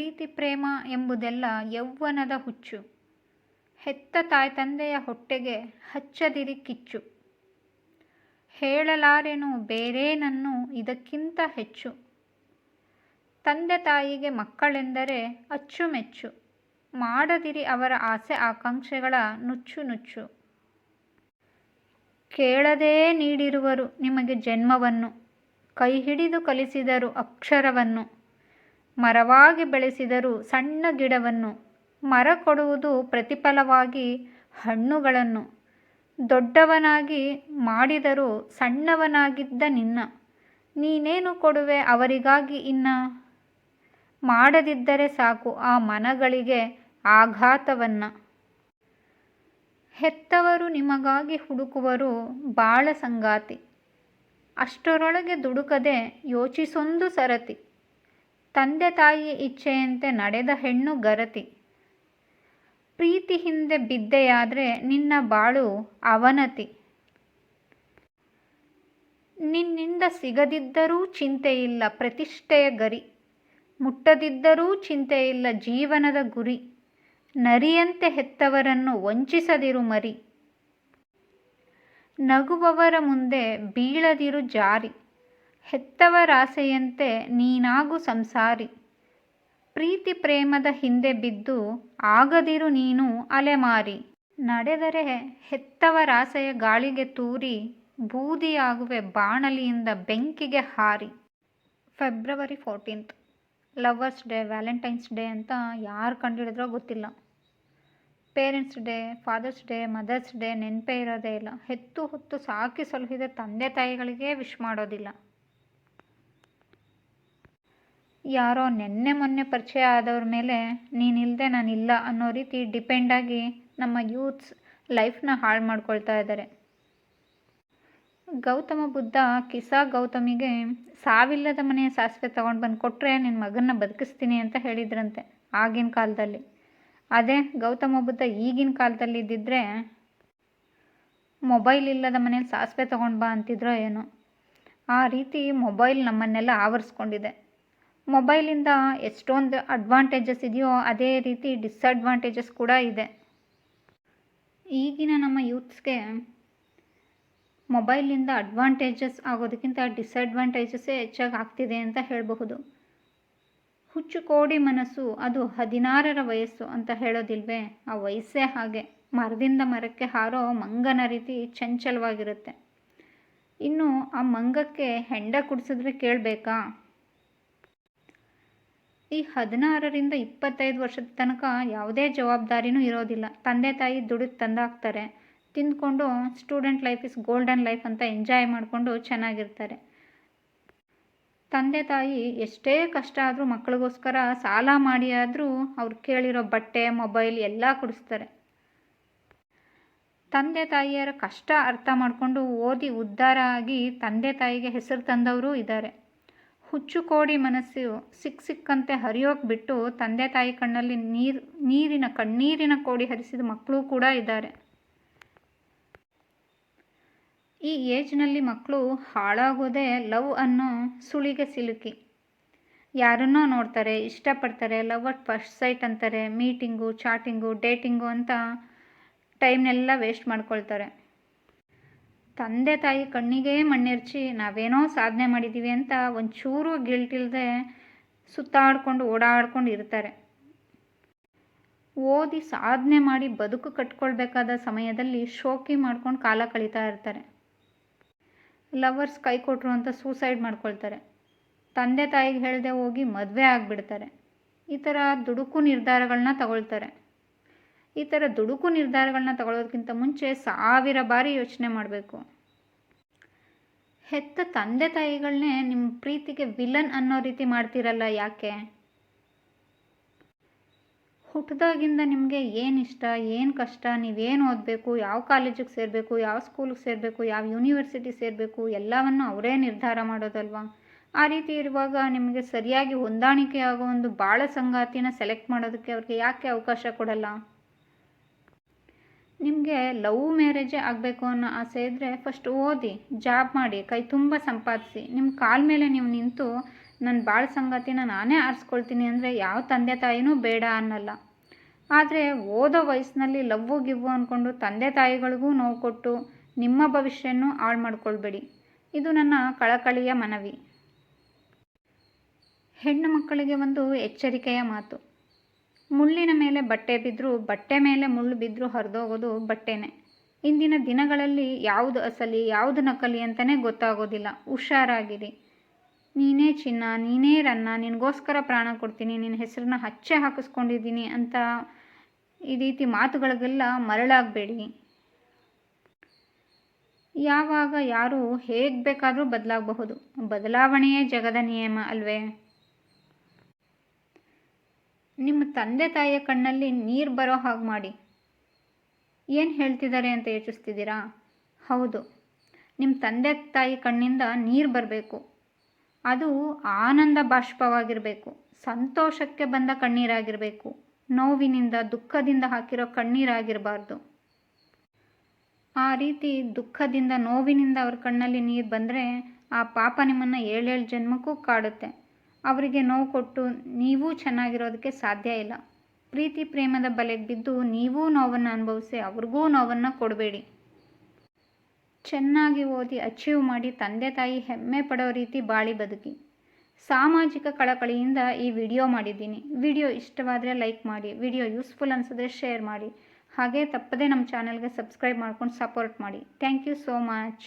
ಪ್ರೀತಿ ಪ್ರೇಮ ಎಂಬುದೆಲ್ಲ ಯೌವನದ ಹುಚ್ಚು. ಹೆತ್ತ ತಾಯ್ತಂದೆಯ ಹೊಟ್ಟೆಗೆ ಹಚ್ಚದಿರಿ ಕಿಚ್ಚು. ಹೇಳಲಾರೆನು ಬೇರೇನನ್ನು ಇದಕ್ಕಿಂತ ಹೆಚ್ಚು. ತಂದೆ ತಾಯಿಗೆ ಮಕ್ಕಳೆಂದರೆ ಅಚ್ಚುಮೆಚ್ಚು. ಮಾಡದಿರಿ ಅವರ ಆಸೆ ಆಕಾಂಕ್ಷೆಗಳ ನುಚ್ಚು ನುಚ್ಚು. ಕೇಳದೇ ನೀಡಿರುವರು ನಿಮಗೆ ಜನ್ಮವನ್ನು. ಕೈ ಹಿಡಿದು ಕಲಿಸಿದರು ಅಕ್ಷರವನ್ನು. ಮರವಾಗಿ ಬೆಳೆಸಿದರೂ ಸಣ್ಣ ಗಿಡವನ್ನು ಮರ ಕೊಡುವುದು ಪ್ರತಿಫಲವಾಗಿ ಹಣ್ಣುಗಳನ್ನು. ದೊಡ್ಡವನಾಗಿ ಮಾಡಿದರೂ ಸಣ್ಣವನಾಗಿದ್ದ ನಿನ್ನ. ನೀನೇನು ಕೊಡುವೆ ಅವರಿಗಾಗಿ ಇನ್ನ? ಮಾಡದಿದ್ದರೆ ಸಾಕು ಆ ಮನಗಳಿಗೆ ಆಘಾತವನ್ನು. ಹೆತ್ತವರು ನಿಮಗಾಗಿ ಹುಡುಕುವರು ಬಾಳ ಸಂಗಾತಿ. ಅಷ್ಟರೊಳಗೆ ದುಡುಕದೆ ಯೋಚಿಸೊಂದು ಸರತಿ. ತಂದೆ ತಾಯಿ ಇಚ್ಛೆಯಂತೆ ನಡೆದ ಹೆಣ್ಣು ಗರತಿ. ಪ್ರೀತಿ ಹಿಂದೆ ಬಿದ್ದೆಯಾದರೆ ನಿನ್ನ ಬಾಳು ಅವನತಿ. ನಿನ್ನಿಂದ ಸಿಗದಿದ್ದರೂ ಚಿಂತೆಯಿಲ್ಲ ಪ್ರತಿಷ್ಠೆಯ ಗರಿ. ಮುಟ್ಟದಿದ್ದರೂ ಚಿಂತೆಯಿಲ್ಲ ಜೀವನದ ಗುರಿ. ನರಿಯಂತೆ ಹೆತ್ತವರನ್ನು ವಂಚಿಸದಿರು ಮರಿ. ನಗುವವರ ಮುಂದೆ ಬೀಳದಿರು ಜಾರಿ. ಹೆತ್ತವರಾಸೆಯಂತೆ ನೀನಾಗು ಸಂಸಾರಿ. ಪ್ರೀತಿ ಪ್ರೇಮದ ಹಿಂದೆ ಬಿದ್ದು ಆಗದಿರು ನೀನು ಅಲೆಮಾರಿ. ನಡೆದರೆ ಹೆತ್ತವರಾಸೆಯ ಗಾಳಿಗೆ ತೂರಿ, ಬೂದಿಯಾಗುವೆ ಬಾಣಲಿಯಿಂದ ಬೆಂಕಿಗೆ ಹಾರಿ. February fourteenth, lovers day, Valentine's day ಅಂತ ಯಾರು ಕಂಡುಹಿಡಿದ್ರೋ ಗೊತ್ತಿಲ್ಲ. Parents day, father's day, mother's day ನೆನಪೇ ಇರೋದೇ ಇಲ್ಲ. ಹೆತ್ತು ಹೊತ್ತು ಸಾಕಿ ಸಲುಹಿದ ತಂದೆ ತಾಯಿಗಳಿಗೆ ವಿಶ್ ಮಾಡೋದಿಲ್ಲ. ಯಾರೋ ನೆನ್ನೆ ಮೊನ್ನೆ ಪರಿಚಯ ಆದವ್ರ ಮೇಲೆ ನೀನಿಲ್ಲದೆ ನಾನಿಲ್ಲ ಅನ್ನೋ ರೀತಿ ಡಿಪೆಂಡಾಗಿ ನಮ್ಮ ಯೂತ್ಸ್ ಲೈಫ್ನ ಹಾಳು ಮಾಡ್ಕೊಳ್ತಾ ಇದ್ದಾರೆ ಗೌತಮ ಬುದ್ಧ ಕಿಸಾ ಗೌತಮಿಗೆ ಸಾವಿಲ್ಲದ ಮನೆಯ ಸಾಸಿವೆ ತಗೊಂಡು ಬಂದು ಕೊಟ್ಟರೆ ನಿನ್ನ ಮಗನ್ನ ಬದುಕಿಸ್ತೀನಿ ಅಂತ ಹೇಳಿದ್ರಂತೆ ಆಗಿನ ಕಾಲದಲ್ಲಿ. ಅದೇ ಗೌತಮ ಬುದ್ಧ ಈಗಿನ ಕಾಲದಲ್ಲಿ ಇದ್ದಿದ್ರೆ ಮೊಬೈಲ್ ಇಲ್ಲದ ಮನೇಲಿ ಸಾಸಿವೆ ತಗೊಂಡು ಬಾ ಅಂತಿದ್ರೋ ಏನೋ. ಆ ರೀತಿ ಮೊಬೈಲ್ ನಮ್ಮನ್ನೆಲ್ಲ ಆವರಿಸ್ಕೊಂಡಿದೆ. ಮೊಬೈಲಿಂದ ಎಷ್ಟೊಂದು ಅಡ್ವಾಂಟೇಜಸ್ ಇದೆಯೋ ಅದೇ ರೀತಿ ಡಿಸ್ಅಡ್ವಾಂಟೇಜಸ್ ಕೂಡ ಇದೆ. ಈಗಿನ ನಮ್ಮ ಯೂತ್ಸ್ಗೆ ಮೊಬೈಲಿಂದ ಅಡ್ವಾಂಟೇಜಸ್ ಆಗೋದಕ್ಕಿಂತ ಡಿಸ್ಅಡ್ವಾಂಟೇಜಸ್ಸೇ ಹೆಚ್ಚಾಗಿ ಆಗ್ತಿದೆ ಅಂತ ಹೇಳಬಹುದು. ಹುಚ್ಚು ಕೋಡಿ ಮನಸ್ಸು ಅದು ಹದಿನಾರರ ವಯಸ್ಸು ಅಂತ ಹೇಳೋದಿಲ್ವೇ? ಆ ವಯಸ್ಸೇ ಹಾಗೆ. ಮರದಿಂದ ಮರಕ್ಕೆ ಹಾರೋ ಮಂಗನ ರೀತಿ ಚಂಚಲವಾಗಿರುತ್ತೆ. ಇನ್ನು ಆ ಮಂಗಕ್ಕೆ ಹೆಂಡ ಕುಡಿಸಿದ್ರೆ ಕೇಳಬೇಕಾ? ಈ ಹದಿನಾರರಿಂದ ಇಪ್ಪತ್ತೈದು ವರ್ಷದ ತನಕ ಯಾವುದೇ ಜವಾಬ್ದಾರಿನೂ ಇರೋದಿಲ್ಲ. ತಂದೆ ತಾಯಿ ದುಡಿದು ತಂದಾಕ್ತಾರೆ. ತಿಂದ್ಕೊಂಡು student life is golden life ಅಂತ ಎಂಜಾಯ್ ಮಾಡಿಕೊಂಡು ಚೆನ್ನಾಗಿರ್ತಾರೆ. ತಂದೆ ತಾಯಿ ಎಷ್ಟೇ ಕಷ್ಟ ಆದರೂ ಮಕ್ಕಳಿಗೋಸ್ಕರ ಸಾಲ ಮಾಡಿ ಆದರೂ ಅವ್ರು ಕೇಳಿರೋ ಬಟ್ಟೆ, ಮೊಬೈಲ್ ಎಲ್ಲ ಕೊಡಿಸ್ತಾರೆ. ತಂದೆ ತಾಯಿಯರ ಕಷ್ಟ ಅರ್ಥ ಮಾಡಿಕೊಂಡು ಓದಿ ಉದ್ಧಾರ ಆಗಿ ತಂದೆ ತಾಯಿಗೆ ಹೆಸರು ತಂದವರು ಇದ್ದಾರೆ. ಹುಚ್ಚು ಕೋಡಿ ಮನಸ್ಸು ಸಿಕ್ಕ ಸಿಕ್ಕಂತೆ ಹರಿಯೋಕೆ ಬಿಟ್ಟು ತಂದೆ ತಾಯಿ ಕಣ್ಣಲ್ಲಿ ನೀರು, ನೀರಿನ ಕಣ್ಣೀರಿನ ಕೋಡಿ ಹರಿಸಿದ ಮಕ್ಕಳು ಕೂಡ ಇದ್ದಾರೆ. ಈ ಏಜ್ನಲ್ಲಿ ಮಕ್ಕಳು ಹಾಳಾಗೋದೇ ಲವ್ ಅನ್ನೋ ಸುಳಿಗೆ ಸಿಲುಕಿ. ಯಾರನ್ನೋ ನೋಡ್ತಾರೆ, ಇಷ್ಟಪಡ್ತಾರೆ, ಲವ್ ಅಟ್ ಫಸ್ಟ್ ಸೈಟ್ ಅಂತಾರೆ, ಮೀಟಿಂಗು, ಚಾಟಿಂಗು, ಡೇಟಿಂಗು ಅಂತ ಟೈಮ್ನೆಲ್ಲ ವೇಸ್ಟ್ ಮಾಡ್ಕೊಳ್ತಾರೆ. ತಂದೆ ತಾಯಿ ಕಣ್ಣಿಗೆ ಮಣ್ಣೆರ್ಚಿ, ನಾವೇನೋ ಸಾಧನೆ ಮಾಡಿದ್ದೀವಿ ಅಂತ ಒಂಚೂರು ಗಿಲ್ಟ್ ಇಲ್ಲದೆ ಸುತ್ತಾಡ್ಕೊಂಡು ಓಡಾಡ್ಕೊಂಡು ಇರ್ತಾರೆ. ಓದಿ ಸಾಧನೆ ಮಾಡಿ ಬದುಕು ಕಟ್ಕೊಳ್ಬೇಕಾದ ಸಮಯದಲ್ಲಿ ಶೋಕಿ ಮಾಡ್ಕೊಂಡು ಕಾಲ ಕಳೀತಾ ಇರ್ತಾರೆ. ಲವರ್ಸ್ ಕೈ ಕೊಟ್ಟರು ಅಂತ ಸೂಸೈಡ್ ಮಾಡ್ಕೊಳ್ತಾರೆ. ತಂದೆ ತಾಯಿಗೆ ಹೇಳದೆ ಹೋಗಿ ಮದುವೆ ಆಗಿಬಿಡ್ತಾರೆ. ಈ ಥರ ದುಡುಕು ನಿರ್ಧಾರಗಳನ್ನ ತಗೊಳ್ತಾರೆ. ಈ ಥರ ದುಡುಕು ನಿರ್ಧಾರಗಳನ್ನ ತಗೊಳ್ಳೋದಕ್ಕಿಂತ ಮುಂಚೆ ಸಾವಿರ ಬಾರಿ ಯೋಚನೆ ಮಾಡಬೇಕು. ಹೆತ್ತ ತಂದೆ ತಾಯಿಗಳನ್ನೇ ನಿಮ್ಮ ಪ್ರೀತಿಗೆ ವಿಲನ್ ಅನ್ನೋ ರೀತಿ ಮಾಡ್ತೀರಲ್ಲ ಯಾಕೆ? ಹುಟ್ಟಿದಾಗಿಂದ ನಿಮಗೆ ಏನು ಇಷ್ಟ, ಏನು ಕಷ್ಟ, ನೀವೇನು ಓದಬೇಕು, ಯಾವ ಕಾಲೇಜಿಗೆ ಸೇರಬೇಕು, ಯಾವ ಸ್ಕೂಲಿಗೆ ಸೇರಬೇಕು, ಯಾವ ಯೂನಿವರ್ಸಿಟಿ ಸೇರಬೇಕು, ಎಲ್ಲವನ್ನು ಅವರೇ ನಿರ್ಧಾರ ಮಾಡೋದಲ್ವಾ? ಆ ರೀತಿ ಇರುವಾಗ ನಿಮಗೆ ಸರಿಯಾಗಿ ಹೊಂದಾಣಿಕೆ ಆಗೋ ಒಂದು ಬಾಳ ಸಂಗಾತಿನ ಸೆಲೆಕ್ಟ್ ಮಾಡೋದಕ್ಕೆ ಅವ್ರಿಗೆ ಯಾಕೆ ಅವಕಾಶ ಕೊಡಲ್ಲ? ನಿಮಗೆ ಲವ್ ಮ್ಯಾರೇಜೇ ಆಗಬೇಕು ಅನ್ನೋ ಆಸೆ ಇದ್ದರೆ ಫಸ್ಟ್ ಓದಿ ಜಾಬ್ ಮಾಡಿ, ಕೈ ತುಂಬ ಸಂಪಾದಿಸಿ. ನಿಮ್ಮ ಕಾಲ ಮೇಲೆ ನೀವು ನಿಂತು ನನ್ನ ಬಾಳ ಸಂಗತಿನ ನಾನೇ ಆರಿಸ್ಕೊಳ್ತೀನಿ ಅಂದರೆ ಯಾವ ತಂದೆ ತಾಯಿನೂ ಬೇಡ ಅನ್ನಲ್ಲ. ಆದರೆ ಓದೋ ವಯಸ್ಸಿನಲ್ಲಿ ಲವ್ವು ಗಿವ್ವು ಅಂದ್ಕೊಂಡು ತಂದೆ ತಾಯಿಗಳಿಗೂ ನೋವು ಕೊಟ್ಟು ನಿಮ್ಮ ಭವಿಷ್ಯನೂ ಹಾಳು ಮಾಡ್ಕೊಳ್ಬೇಡಿ. ಇದು ನನ್ನ ಕಳಕಳಿಯ ಮನವಿ. ಹೆಣ್ಣು ಮಕ್ಕಳಿಗೆ ಒಂದು ಎಚ್ಚರಿಕೆಯ ಮಾತು. ಮುಳ್ಳಿನ ಮೇಲೆ ಬಟ್ಟೆ ಬಿದ್ದರೂ ಬಟ್ಟೆ ಮೇಲೆ ಮುಳ್ಳು ಬಿದ್ದರೂ ಹರಿದೋಗೋದು ಬಟ್ಟೆನೇ. ಇಂದಿನ ದಿನಗಳಲ್ಲಿ ಯಾವುದು ಅಸಲಿ, ಯಾವುದು ನಕಲಿ ಅಂತಲೇ ಗೊತ್ತಾಗೋದಿಲ್ಲ. ಹುಷಾರಾಗಿರಿ. ನೀನೇ ಚಿನ್ನ, ನೀನೇ ರನ್ನ, ನಿನಗೋಸ್ಕರ ಪ್ರಾಣ ಕೊಡ್ತೀನಿ ನಿನ್ನ ಹೆಸರನ್ನ ಹಚ್ಚೆ ಹಾಕಿಸ್ಕೊಂಡಿದ್ದೀನಿ ಅಂತ ಈ ರೀತಿ ಮಾತುಗಳಿಗೆಲ್ಲ ಮರಳಾಗಬೇಡಿ. ಯಾವಾಗ ಯಾರು ಹೇಗೆ ಬೇಕಾದರೂ ಬದಲಾಗಬಹುದು. ಬದಲಾವಣೆಯೇ ಜಗದ ನಿಯಮ ಅಲ್ವೇ? ನಿಮ್ಮ ತಂದೆ ತಾಯಿಯ ಕಣ್ಣಲ್ಲಿ ನೀರು ಬರೋ ಹಾಗೆ ಮಾಡಿ. ಏನು ಹೇಳ್ತಿದ್ದಾರೆ ಅಂತ ಯೋಚಿಸ್ತಿದ್ದೀರಾ? ಹೌದು ನಿಮ್ಮ ತಂದೆ ತಾಯಿ ಕಣ್ಣಿಂದ ನೀರು ಬರಬೇಕು. ಅದು ಆನಂದ ಬಾಷ್ಪವಾಗಿರಬೇಕು, ಸಂತೋಷಕ್ಕೆ ಬಂದ ಕಣ್ಣೀರಾಗಿರಬೇಕು, ನೋವಿನಿಂದ, ದುಃಖದಿಂದ ಹಾಕಿರೋ ಕಣ್ಣೀರಾಗಿರಬಾರ್ದು. ಆ ರೀತಿ ದುಃಖದಿಂದ, ನೋವಿನಿಂದ ಅವ್ರ ಕಣ್ಣಲ್ಲಿ ನೀರು ಬಂದರೆ ಆ ಪಾಪ ನಿಮ್ಮನ್ನು ಏಳೇಳು ಜನ್ಮಕ್ಕೂ ಕಾಡುತ್ತೆ. ಅವರಿಗೆ ನೋವು ಕೊಟ್ಟು ನೀವೂ ಚೆನ್ನಾಗಿರೋದಕ್ಕೆ ಸಾಧ್ಯ ಇಲ್ಲ. ಪ್ರೀತಿ ಪ್ರೇಮದ ಬಲೆಗೆ ಬಿದ್ದು ನೀವೂ ನೋವನ್ನು ಅನುಭವಿಸಿ ಅವ್ರಿಗೂ ನೋವನ್ನು ಕೊಡಬೇಡಿ. ಚೆನ್ನಾಗಿ ಓದಿ ಅಚೀವ್ ಮಾಡಿ ತಂದೆ ತಾಯಿ ಹೆಮ್ಮೆ ಪಡೋ ರೀತಿ ಬಾಳಿ ಬದುಕಿ. ಸಾಮಾಜಿಕ ಕಳಕಳಿಯಿಂದ ಈ ವಿಡಿಯೋ ಮಾಡಿದ್ದೀನಿ. ವಿಡಿಯೋ ಇಷ್ಟವಾದರೆ ಲೈಕ್ ಮಾಡಿ, ವಿಡಿಯೋ ಯೂಸ್ಫುಲ್ ಅನಿಸಿದ್ರೆ ಶೇರ್ ಮಾಡಿ. ಹಾಗೆ ತಪ್ಪದೇ ನಮ್ಮ ಚಾನಲ್ಗೆ ಸಬ್ಸ್ಕ್ರೈಬ್ ಮಾಡ್ಕೊಂಡು ಸಪೋರ್ಟ್ ಮಾಡಿ. Thank you so much.